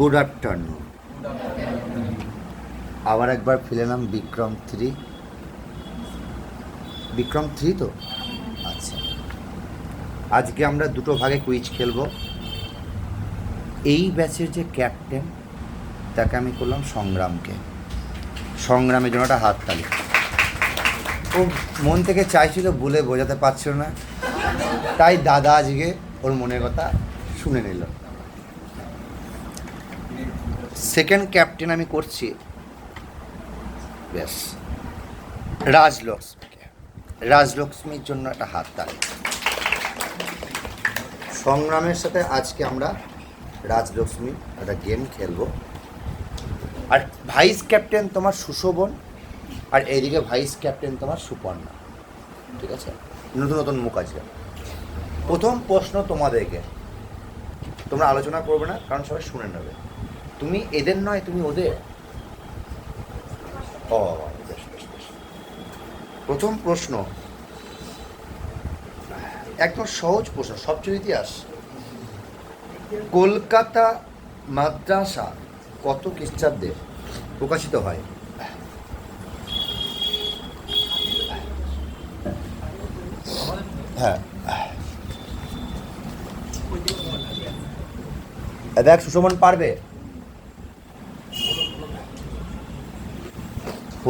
Good afternoon আবার একবার ফেলে নাম বিক্রম থ্রি। বিক্রম থ্রি তো? আচ্ছা। আজকে আমরা দুটো ভাগে কুইজ খেলব। এই ব্যাচের যে ক্যাপ্টেন তাকে আমি করলাম সংগ্রামকে। সংগ্রামের জন্য একটা হাততালি ও মন থেকে চাইছিল, বলে বোঝাতে পারছিল না। তাই দাদা আজকে ওর মনের কথা শুনে নিল। সেকেন্ড ক্যাপ্টেন আমি করছি। ব্যাস রাজলক্ষ্মীকে। রাজলক্ষ্মীর জন্য একটা হাত তালি সংগ্রামের সাথে আজকে আমরা রাজলক্ষ্মী একটা গেম খেলব। আর ভাইস ক্যাপ্টেন তোমার সুশোভন, আর এইদিকে ভাইস ক্যাপ্টেন তোমার সুপর্ণা। ঠিক আছে? নতুন নতুন মুখ আছে প্রথম প্রশ্ন তোমাদেরকে। তোমরা আলোচনা করবে না, কারণ সবাই শুনে নেবে। তুমি এদের নয়, তুমি ওদের। ও প্রথম প্রশ্ন। একদম সহজ প্রশ্ন সবচেয়ে ইতিহাস কলকাতা মাদ্রাসা কত খ্রিস্টাব্দে প্রকাশিত হয়? হ্যাঁ। দেখ, সুশোভন পারবে?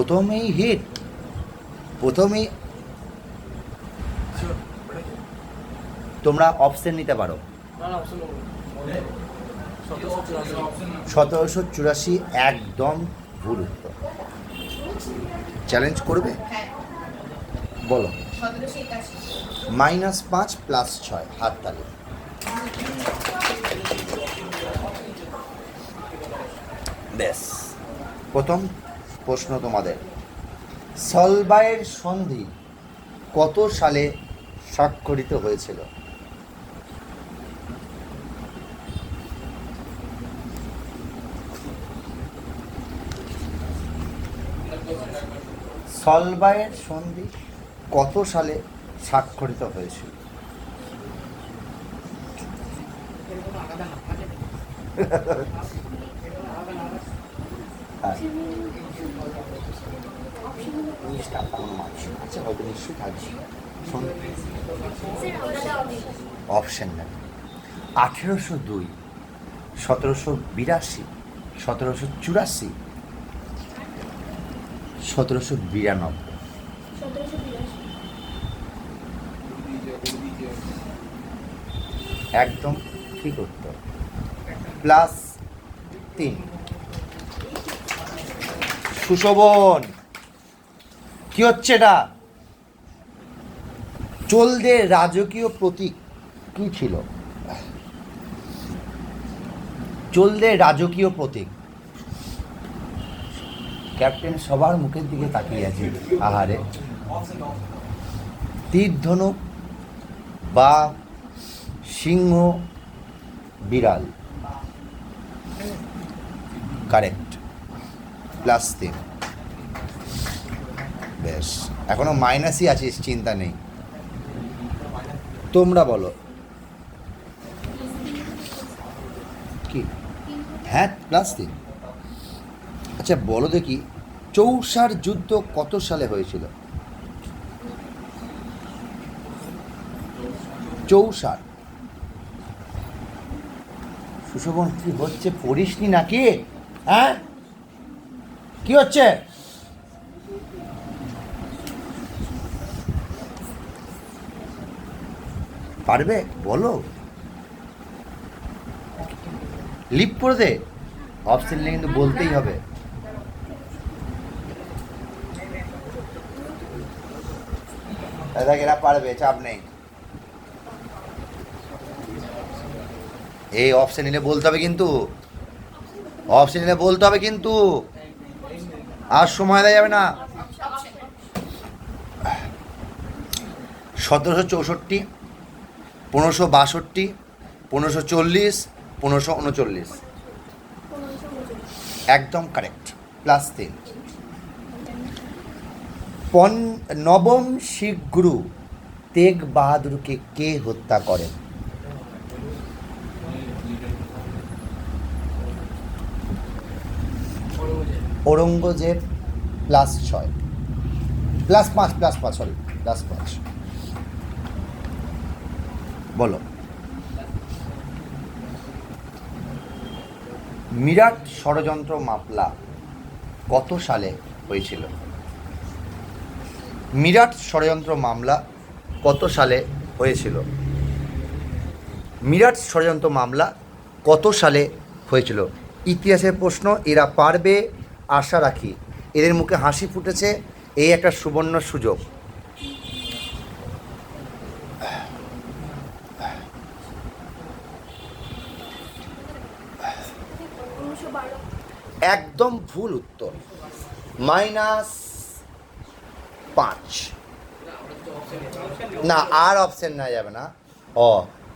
প্রথমেই হিট প্রথমেই তোমরা অপশন নিতে পারো। সতেরোশো চুরাশি একদম ভুল উত্তর। চ্যালেঞ্জ করবে? বলো। মাইনাস পাঁচ প্লাস ছয়, হাত তালি। বেশ প্রথম প্রশ্ন তোমাদের। সলবায়ের সন্ধি কত সালে স্বাক্ষরিত হয়েছিল? সলবায়ের সন্ধি কত সালে স্বাক্ষরিত হয়েছিল? অপশন নেই আঠেরোশো দুই সতেরোশো বিরাশি সতেরোশো চুরাশি সতেরোশো বিরানব্বই একদম ঠিক উত্তর প্লাস তিন সুশোভন। কি হচ্ছে এটা? চলদে রাজকীয় প্রতীক কি ছিল? চলদে রাজকীয় প্রতীক। ক্যাপ্টেন সবার মুখের দিকে তাকিয়ে আছে। আহারে। তীর ধনুক বা সিংহ বিড়াল। কারেক্ট। প্লাস তিন। বেশ। এখনও মাইনাসই আছিস, চিন্তা নেই। তোমরা বলো। কি? হ্যাঁ প্লাস তিন। আচ্ছা বলো দেখি চৌসার যুদ্ধ কত সালে হয়েছিল? চৌসার সুশোভন, কি হচ্ছে, পড়িসনি নাকি? হ্যাঁ? কি হচ্ছে? পারবে? বলো। লিপ করে দে। অপশন নিয়ে কিন্তু বলতেই হবে। এরা পারবে, চাপ নেই। এই অপশন নিলে বলতে হবে কিন্তু। অপশন নিলে বলতে হবে কিন্তু। আর সময় দেওয়া যাবে না। সতেরোশো চৌষট্টি, পনেরোশো বাষট্টি, পনেরোশো চল্লিশ, পনেরোশো উনচল্লিশ। একদম কারেক্ট প্লাস তিন। পন, নবম শিখ গুরু তেগ বাহাদুরকে কে হত্যা করেন ঔরঙ্গজেব প্লাস ছয়। প্লাস পাঁচ প্লাস পাঁচ সরি প্লাস পাঁচ। বলো। মিরাট ষড়যন্ত্র মামলা কত সালে হয়েছিল? মিরাট ষড়যন্ত্র মামলা কত সালে হয়েছিল? মিরাট ষড়যন্ত্র মামলা কত সালে হয়েছিল? ইতিহাসের প্রশ্ন, এরা পারবে আশা রাখি। এদের মুখে হাসি ফুটেছে, এই একটা সুবর্ণ সুযোগ। একদম ভুল উত্তর। মাইনাস পাঁচ। না, আর অপশন না যাবে না। ও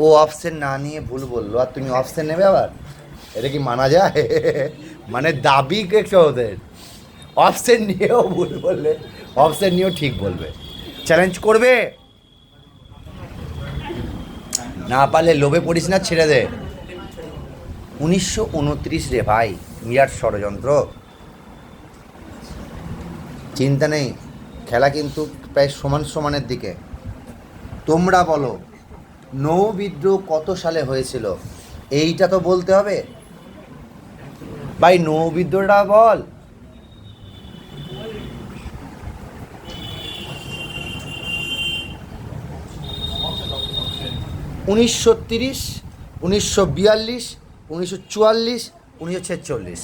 ও অপশন না নিয়ে ভুল বলল, আর তুমি অপশন নেবে আবার? এটা কি মানা যায়? মানে দাবি কেছো ওদের। অপশন নিয়েও ভুল বললে অপশন নিয়েও ঠিক বলবে। চ্যালেঞ্জ করবে? না পারলে লোভে পড়িস না, ছেড়ে দে। উনিশশো উনত্রিশ রে ভাই মিরাট ষড়যন্ত্র। চিন্তা নেই, খেলা কিন্তু প্রায় সমান সমানের দিকে। তোমরা বলো, নৌ বিদ্রোহ কত সালে হয়েছিল? এইটা তো বলতে হবে। ভাই নৌ বিদ্রোহটা বল। উনিশশো তিরিশ, উনিশশো বিয়াল্লিশ, উনিশশো চুয়াল্লিশ, উনিশশো ছেচল্লিশ।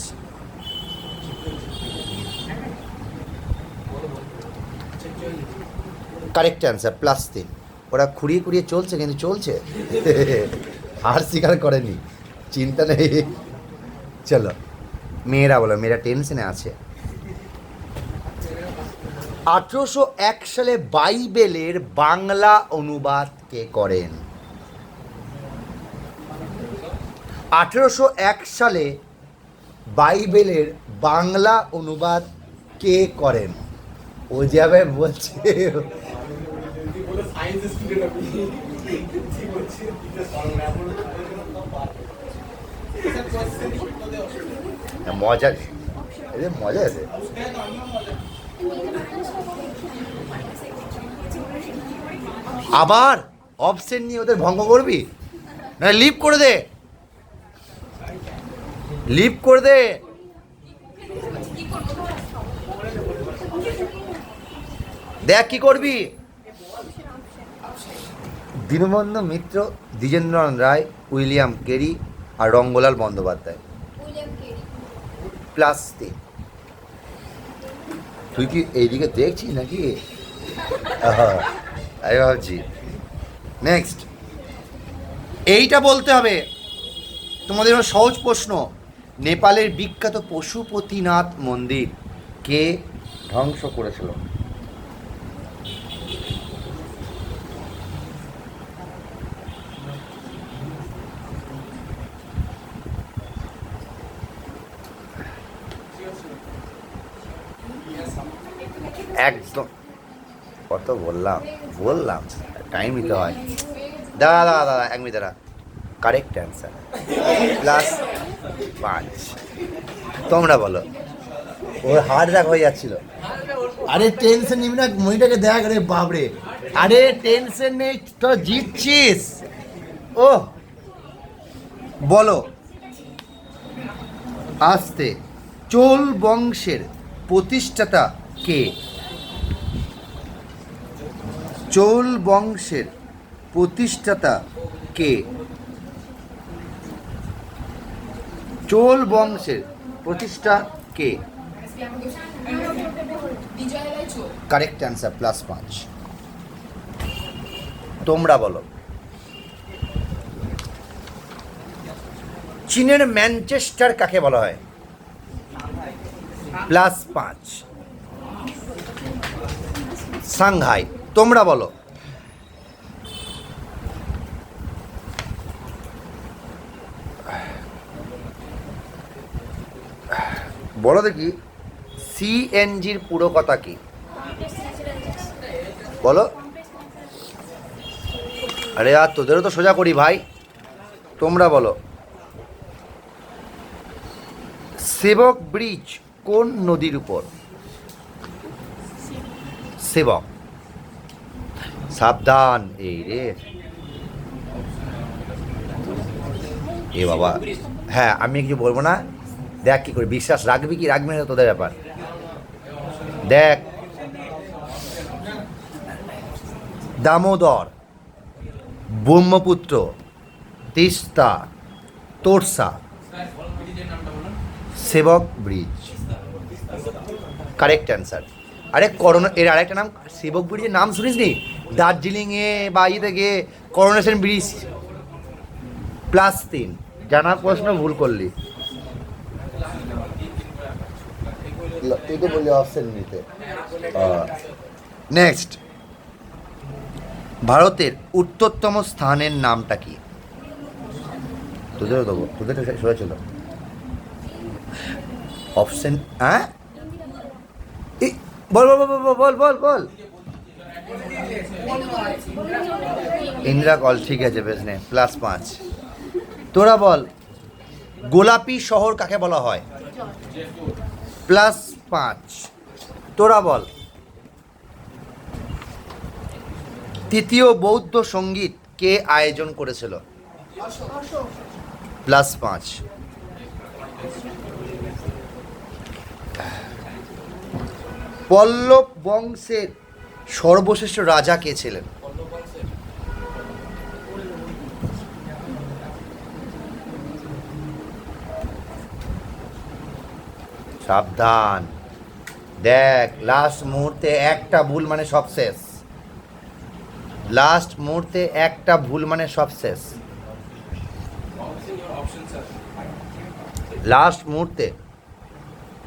কারেক্ট অ্যান্সার প্লাস তিন। ওরা খুঁড়িয়ে খুঁড়িয়ে চলছে, কিন্তু চলছে। হার স্বীকার করেনি। চিন্তা নেই। চলো। মেয়েরা বলো, মেয়েরা টেনশনে আছে। আঠেরোশো এক সালে বাইবেলের বাংলা অনুবাদ কে করেন? আঠেরোশো এক সালে বাইবেলের বাংলা অনুবাদ কে করেন? ও যাবে বলছে মজা এই যে মজা আছে। আবার অপশন নিয়ে ওদের ভঙ্গ করবি? না লিভ করে দে। লিভ করে দে। দেখ কি করবি? দীনবন্ধু মিত্র, দ্বিজেন্দ্রনাথ রায়, উইলিয়াম কেরি আর রঙ্গলাল বন্দ্যোপাধ্যায়। তিন তুই কি এইদিকে দেখছিস নাকি? আমি ভাবছি। নেক্সট এইটা বলতে হবে। তোমাদের সহজ প্রশ্ন। নেপালের বিখ্যাত পশুপতিনাথ মন্দির কে ধ্বংস করেছিল? একদম। কত বললাম? বললাম। টাইম নিতে হয়। দাদা দাদা দাদা এক মিনিট দাদা কারেক্ট অ্যান্সার প্লাস পাঁচ তোমরা বলো। ওর হার্ট অ্যাটাক হয়ে যাচ্ছিল। আরে টেনশন নিবি না, মনিটাকে দেখ রে বাবরে আরে টেনশন নেই, তো জিতছিস। ও বলো। আস্তে। চোল বংশের প্রতিষ্ঠাতা কে? চোল বংশের প্রতিষ্ঠাতা কে? চোল বংশের প্রতিষ্ঠা কে? কারেক্ট অ্যান্সার প্লাস পাঁচ। তোমরা বলো। চীনের ম্যানচেস্টার কাকে বলা হয়? প্লাস পাঁচ। সাংহাই। তোমরা বলো। বলো দেখি, সিএনজির পুরো কথা কি? বলো। আরে আর তোদেরও তো সোজা করি ভাই। তোমরা বলো। সেবক ব্রিজ কোন নদীর উপর? সেবক। সাবধান, এই রে। এ বাবা। হ্যাঁ আমি কিছু বলব না। দেখ কি করে বিশ্বাস রাখবি কি রাখবি না তোদের ব্যাপার। দেখ। Damodar, Brahmaputra, Teesta, Torsa, Sevoke bridge. Correct answer আরে করোনা, এর আরেকটা নাম, সেবক ব্রিজের নাম শুনিস নি দার্জিলিংয়ে বা ইয়েতে গিয়ে করোনেশন ব্রিজ প্লাস তিন। জানার প্রশ্ন ভুল করলি। তুই তো বললি অপশন নিতে। নেক্সট ভারতের উত্তরতম স্থানের নামটা কি? তোদেরও দেবো তোদের সরেছিল অপশন হ্যাঁ? বল বল বল, বল বল বল। ইন্দিরা কল, ঠিক আছে, বেশ নে প্লাস পাঁচ। তোরা বল, গোলাপি শহর কাকে বলা হয়? প্লাস পাঁচ। তোরা বল, তৃতীয় বৌদ্ধ সংগীত কে আয়োজন করেছিল? প্লাস পাঁচ। পল্লব বংশের সর্বশ্রেষ্ঠ রাজা কে ছিলেন? সাবধান। দেখ লাস্ট মুহূর্তে একটা ভুল মানে সব শেষ। লাস্ট মুহূর্তে একটা ভুল মানে সব শেষ। লাস্ট মুহূর্তে।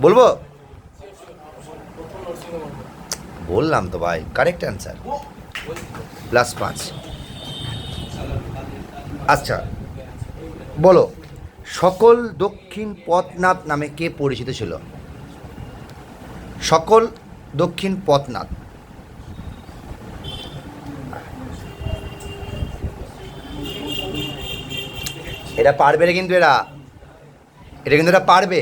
বলব? বললাম তো ভাই কারেক্ট অ্যান্সার প্লাস পাঁচ। আচ্ছা বলো, সকল দক্ষিণ পথনাথ নামে কে পরিচিত ছিল? সকল দক্ষিণ পথনাথ এটা পারবে রে কিন্তু এরা। এটা কিন্তু এরা পারবে।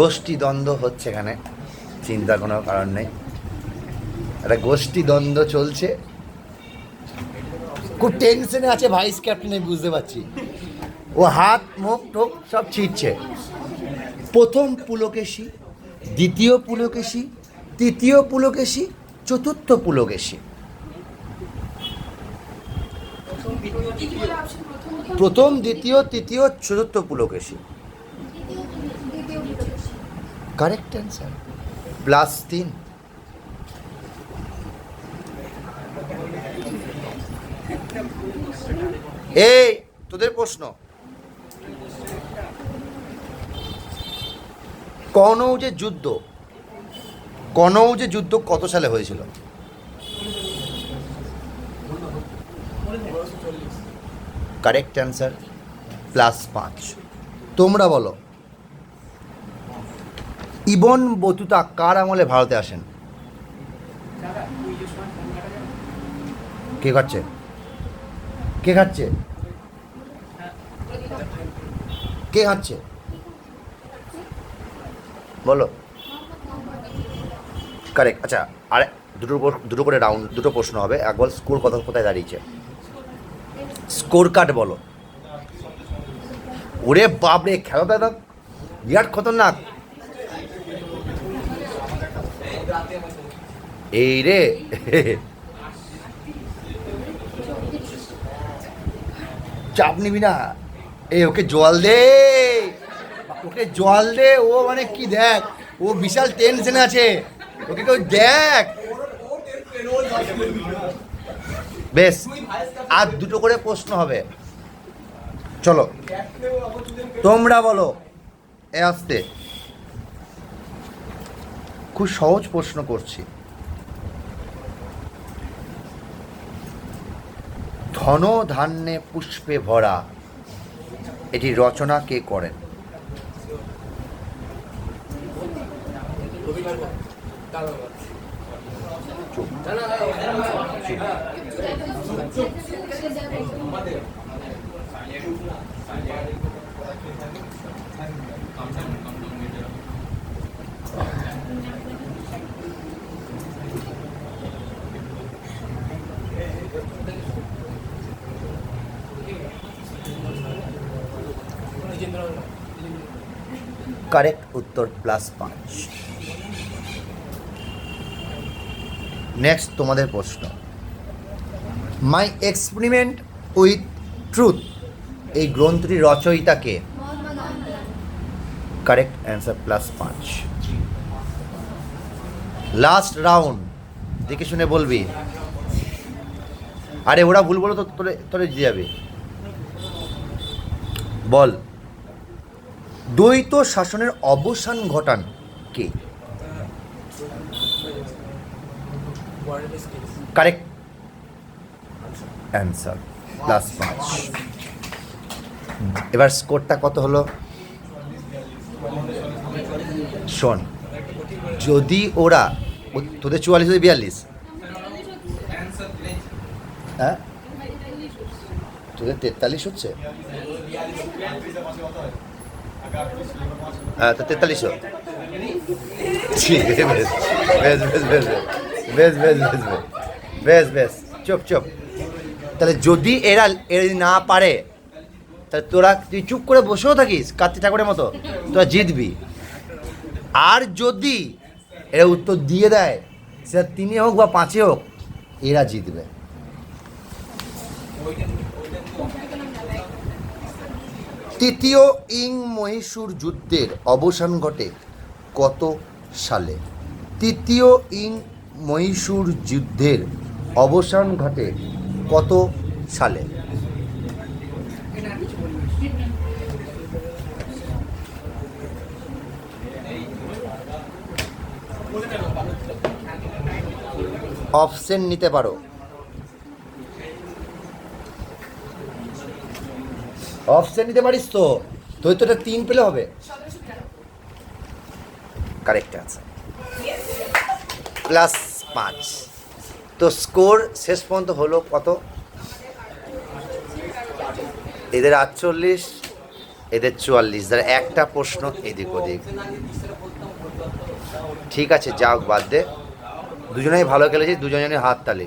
গোষ্ঠী দ্বন্দ্ব হচ্ছে এখানে, চিন্তার কোনো কারণ নেই। একটা গোষ্ঠী দ্বন্দ্ব চলছে। খুব টেনশনে আছে ভাইস ক্যাপ্টেন আমি বুঝতে পারছি। ও হাত, মুখ টোক সব ছিটছে। প্রথম পুলকেশী, দ্বিতীয় পুলকেশী, তৃতীয় পুলকেশী, চতুর্থ পুলকেশী। প্রথম, দ্বিতীয়, তৃতীয়, চতুর্থ পুলকেশী। কারেক্ট অ্যান্সার প্লাস তিন এই, তোদের প্রশ্ন। কনৌজের যুদ্ধ। কনৌজের যুদ্ধ কত সালে হয়েছিল? কারেক্ট অ্যান্সার প্লাস পাঁচ। তোমরা বলো। ইবন বতুতা কার আমলে ভারতে আসেন? কে খাচ্ছে? কে খাচ্ছে? কে খাচ্ছে? বলো। কারেক্ট আচ্ছা আরে, দুটো দুটো করে রাউন্ড দুটো প্রশ্ন হবে। একবার স্কোর কত, কোথায় দাঁড়িয়েছে? স্কোর কার্ড বলো। ওরে বাপরে, খেলাটা একদম বিরাট খতরনাক। এই রে। চাপ নিবি না। এই ওকে জল দে। ওকে জল দে, ও মানে কি দেখ, ও বিশাল টেনশন আছে। ওকে কেউ দেখ। বেশ, আর দুটো করে প্রশ্ন হবে। চলো, তোমরা বলো, এ আসতে। খুব সহজ প্রশ্ন করছি। ধন ধান্যে পুষ্পে ভরা। এটি রচনা কে করেন? কারেক্ট উত্তর প্লাস পাঁচ। নেক্সট তোমাদের প্রশ্ন। মাই এক্সপেরিমেন্ট উইথ ট্রুথ এই গ্রন্থটির রচয়িতাকে কারেক্ট অ্যান্সার প্লাস পাঁচ। লাস্ট রাউন্ড দেখে শুনে বলবি? আরে, ওরা ভুল বলো তো তোরে তোরে যাবে। বল। দ্বৈত শাসনের অবসান ঘটান কে? কারেক্ট অ্যান্সার প্লাস পাঁচ এবার স্কোরটা কত হলো? শোন, যদি ওরা তোদের চুয়াল্লিশ হচ্ছে বিয়াল্লিশ? হ্যাঁ? তোদের তেতাল্লিশ হচ্ছে? তো তেতাল্লিশ ঠিক আছে বেশ বেশ বেশ বেশ বেশ বেশ বেশ বেশ বেশ চুপ চুপ তাহলে যদি এরা এরা না পারে তাহলে তোরা তুই চুপ করে বসেও থাকিস কার্তিক ঠাকুরের মতো তোরা জিতবি আর যদি এরা উত্তর দিয়ে দেয় সেটা তিনে হোক বা পাঁচে হোক এরা জিতবে তৃতীয় ইং মহীশূর যুদ্ধের অবসান ঘটে কত সালে? তৃতীয় ইং মহীশূর যুদ্ধের অবসান ঘটে কত সালে? অপশন নিতে পারো। অপশন নিতে পারিস তো। তুই তো এটা তিন পেলে হবে। কারেক্ট আছে প্লাস পাঁচ। তো স্কোর শেষ পর্যন্ত হলো কত? এদের আটচল্লিশ, এদের চুয়াল্লিশ। যারা একটা প্রশ্ন এদিক ওদিক। ঠিক আছে যাও বাদ দে। দুজনেই ভালো খেলেছি দুজনেই হাত তালি।